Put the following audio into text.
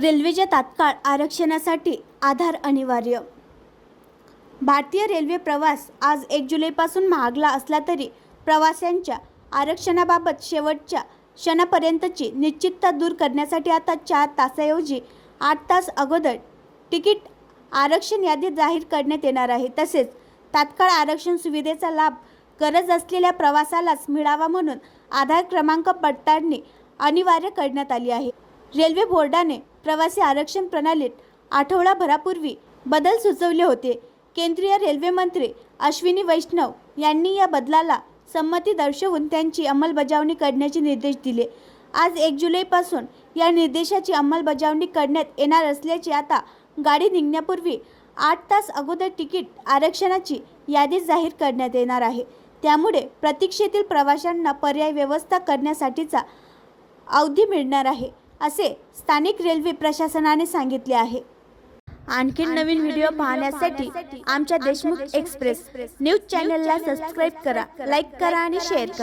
रेल्वेच्या तात्काळ आरक्षणासाठी आधार अनिवार्य. भारतीय रेल्वे प्रवास आज एक जुलैपासून महागला असला तरी प्रवाशांच्या आरक्षणाबाबत शेवटच्या क्षणापर्यंतची निश्चितता दूर करण्यासाठी आता चार तासाऐवजी आठ तास अगोदर तिकीट आरक्षण यादी जाहीर करण्यात येणार आहे. तसेच तात्काळ आरक्षण सुविधेचा लाभ गरज असलेल्या प्रवासालाच मिळावा म्हणून आधार क्रमांक पडताळणी अनिवार्य करण्यात आली आहे. रेल्वे बोर्डाने प्रवासी आरक्षण प्रणालीत आठवडाभरापूर्वी बदल सुचवले होते. केंद्रीय रेल्वे मंत्री अश्विनी वैष्णव यांनी या बदलाला संमती दर्शवून त्यांची अंमलबजावणी करण्याचे निर्देश दिले. आज एक जुलैपासून या निर्देशाची अंमलबजावणी करण्यात येणार असल्याचे आता गाडी निघण्यापूर्वी आठ तास अगोदर तिकीट आरक्षणाची यादी जाहीर करण्यात येणार आहे. त्यामुळे प्रतीक्षेतील प्रवाशांना पर्याय व्यवस्था करण्यासाठीचा अवधी मिळणार आहे. असे स्थानिक रेल्वे प्रशासनाने सांगितले आहे. आणखी नवीन व्हिडिओ पाहण्यासाठी आमच्या देशमुख एक्सप्रेस न्यूज चॅनलला सबस्क्राईब करा लाईक करा आणि शेअर करा.